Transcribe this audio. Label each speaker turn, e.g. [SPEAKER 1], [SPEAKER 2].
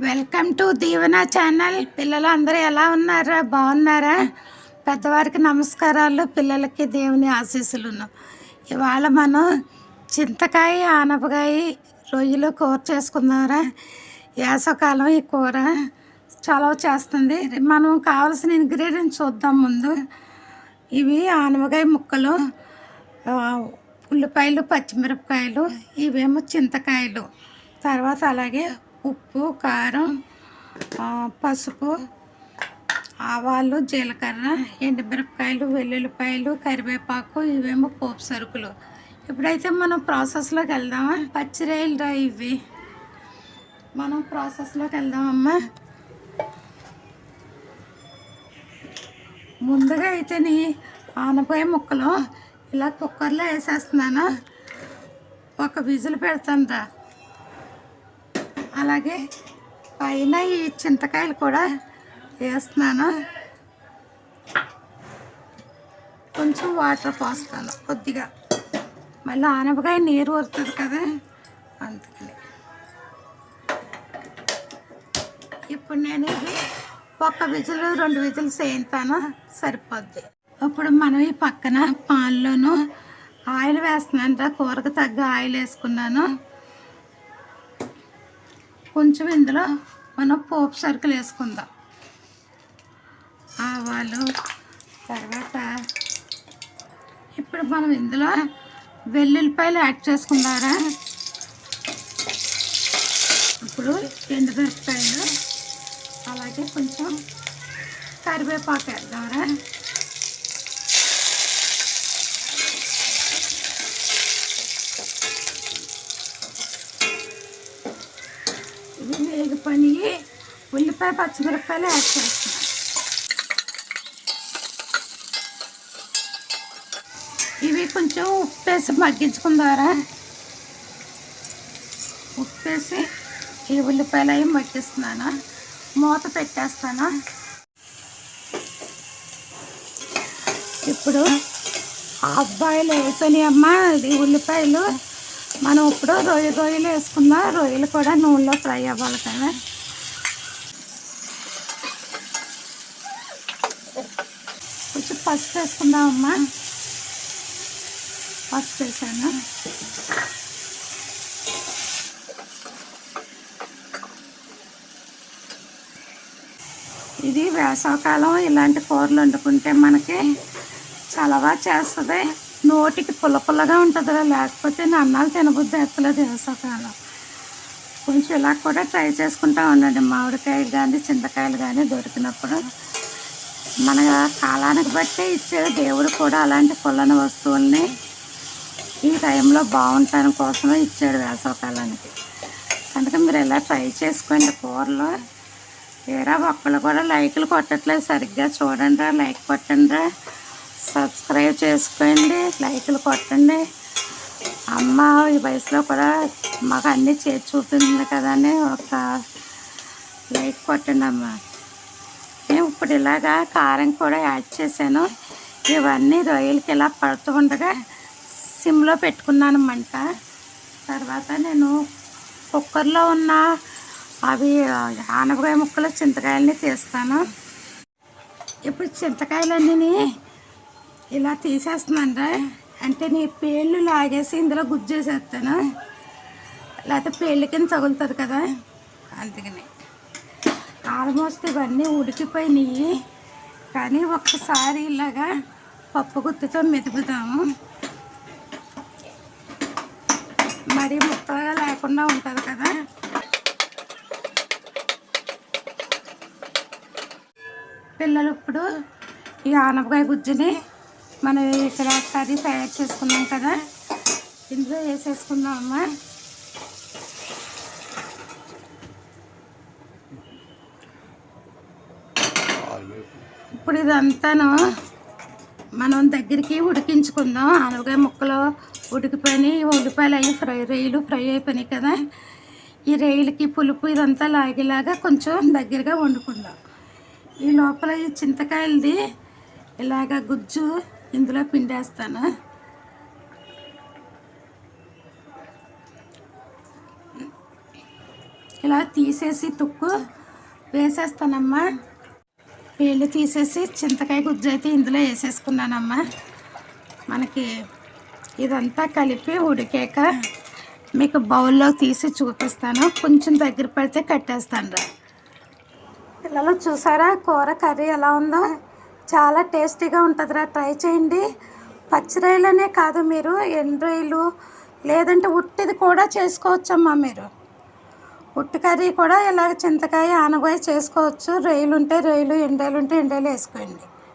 [SPEAKER 1] Welcome to Deevena channel. పిల్లలు అందరూ ఎలా ఉన్నారా? బాగున్నారా? పెద్దవారికి నమస్కారాలు పిల్లలకి దేవుని ఆశీస్సులను. ఇవాళ మనం చింతకాయ ఆనపకాయ రొయ్యలు కూర చేసుకుందాంరా. వేసవకాలం ఈ కూర చలవ చేస్తుంది. మనం కావాల్సిన ఇంగ్రీడియంట్స్ చూద్దాం ముందు. ఇవి ఆనపకాయ ముక్కలు ఉల్లిపాయలు పచ్చిమిరపకాయలు ఇవేమో చింతకాయలు. తర్వాత అలాగే ఉప్పు కారం పసుపు ఆవాలు జీలకర్ర ఎండుమిరపకాయలు వెల్లుల్లిపాయలు కరివేపాకు ఇవేమో పోపు సరుకులు. ఇప్పుడైతే మనం ప్రాసెస్లోకి వెళ్దామా పచ్చిరాయలు రా ఇవి. మనం ప్రాసెస్లోకి వెళ్దామమ్మా. ముందుగా అయితే నీ ఆనపాయ ముక్కలు ఇలా కుక్కర్లో వేసేస్తున్నాను. ఒక విజిల్ పెడతాను రా. అలాగే పైన ఈ చింతకాయలు కూడా వేస్తున్నాను. కొంచెం వాటర్ పోస్తాను కొద్దిగా. మళ్ళీ ఆనపకాయ నీరు వస్తుంది కదా అందుకని. ఇప్పుడు నేను ఇది ఒక్క విజులు రెండు విజులు చేయిస్తాను సరిపోద్ది. ఇప్పుడు మనం ఈ పక్కన పాన్లోను ఆయిల్ వేస్తున్నాను కూరకు తగ్గ ఆయిల్ వేసుకున్నాను. కొంచెం ఇందులో మనం పోపు సరుకులు వేసుకుందాం. ఆవాలు తర్వాత ఇప్పుడు మనం ఇందులో వెల్లుల్లిపాయలు యాడ్ చేసుకుందారా? ఇప్పుడు ఎండుమిరపకాయలు అలాగే కొంచెం కరివేపాకు వేద్దాంరా పని ఉల్లిపాయ పచ్చిమిరపకాయలు యాడ్ చేస్తున్నాను ఇవి కొంచెం ఉప్పు వేసి మగ్గించుకుందారా? ఉప్పు వేసి ఈ ఉల్లిపాయలు అవి మగ్గిస్తున్నాను? మూత పెట్టేస్తాను? ఇప్పుడు అబ్బాయిలు వేసినాయి అమ్మ ఇది ఉల్లిపాయలు. మనం ఇప్పుడు రొయ్య రొయ్యలు వేసుకుందాం రొయ్యలు కూడా నూనెలో ఫ్రై అవ్వాలి కదా. కొంచెం పసుపు వేసుకుందాం అమ్మా పసుపు వేసాను. ఇది వేసవకాలం ఇలాంటి కూరలు వండుకుంటే మనకి చలవా చేస్తుంది. నోటికి పుల్ల పుల్లగా ఉంటుందిరా లేకపోతే నా అన్నాలు తినబుద్ధి ఎత్తలేదు వేసవకాలం కొంచెం ఇలా కూడా ట్రై చేసుకుంటా ఉండండి. మామిడికాయలు కానీ చింతకాయలు కానీ దొరికినప్పుడు మన కాలానికి బట్టి ఇచ్చాడు దేవుడు కూడా అలాంటి పుల్లని వస్తువుల్ని ఈ టైంలో బాగుంటాను కోసమే ఇచ్చాడు వేసవకాలానికి. అందుకే మీరు ఇలా ట్రై చేసుకోండి కూరలు. ఏరా ఒక్కళ్ళు కూడా లైకులు కొట్టట్లేదు సరిగ్గా చూడండి లైక్ కొట్టండి సబ్స్క్రైబ్ చేసుకోండి లైకులు కొట్టండి. అమ్మ ఈ వయసులో కూడా మాకు అన్నీ చేసి చూపించింది కదా అని ఒక లైక్ కొట్టండి అమ్మ. నేను ఇప్పుడు ఇలాగా కారం కూడా యాడ్ చేశాను. ఇవన్నీ రొయ్యలకి ఇలా పడుతూ ఉండగా సిమ్లో పెట్టుకున్నాను మంట తర్వాత నేను కుక్కర్లో ఉన్న అవి ఆనపకాయ ముక్కలు చింతకాయలని తీస్తాను. ఇప్పుడు చింతకాయలన్నీ ఇలా తీసేస్తున్నానరా అంటే నీ పేళ్ళు లాగేసి ఇందులో గుజ్జేసేస్తాను లేకపోతే పేళ్ళ కింద తగులుతుంది కదా. అందుకని. ఆల్మోస్ట్ ఇవన్నీ ఉడికిపోయినాయి. కానీ ఒక్కసారి ఇలాగా పప్పు గుత్తితో మెతుకుతాము మరీ ముక్కలుగా లేకుండా ఉంటుంది కదా. పిల్లలు ఇప్పుడు ఈ ఆనపకాయ గుజ్జుని మనం ఇక్కడ కర్రీ తయారు చేసుకున్నాం కదా. ఇందులో వేసేసుకుందాం అమ్మా ఇప్పుడు ఇదంతాను మనం దగ్గరికి ఉడికించుకుందాం. అలాగే ముక్కలు ఉడికిపోయినాయి. ఉల్లిపాయలు అవి ఫ్రై రొయ్యలు ఫ్రై అయిపోయినాయి కదా. ఈ రొయ్యలకి పులుపు ఇదంతా లాగేలాగా కొంచెం దగ్గరగా వండుకుందాం. ఈ లోపల ఈ చింతకాయలది ఇలాగ గుజ్జు ఇందులో పిండేస్తాను. ఇలా తీసేసి తుక్కు వేసేస్తానమ్మా. వేళ్ళు తీసేసి చింతకాయ గుజ్జు అయితే ఇందులో వేసేసుకున్నానమ్మా. మనకి ఇదంతా కలిపి ఉడికాక మీకు బౌల్లో తీసి చూపిస్తాను. కొంచెం దగ్గర పడితే కట్టేస్తాను రా. పిల్లలు చూసారా? కూర కర్రీ ఎలా ఉందో? చాలా టేస్టీగా ఉంటుందిరా. ట్రై చేయండి. పచ్చి రొయ్యలనే కాదు మీరు ఎండు రొయ్యలు లేదంటే ఉట్టిది కూడా చేసుకోవచ్చమ్మా మీరు. ఉట్టి కర్రీ కూడా ఇలాగ చింతకాయ ఆనగాయ చేసుకోవచ్చు. రొయ్యలు ఉంటే రొయ్యలు ఎండేలు ఉంటే ఎండేలు వేసుకోండి.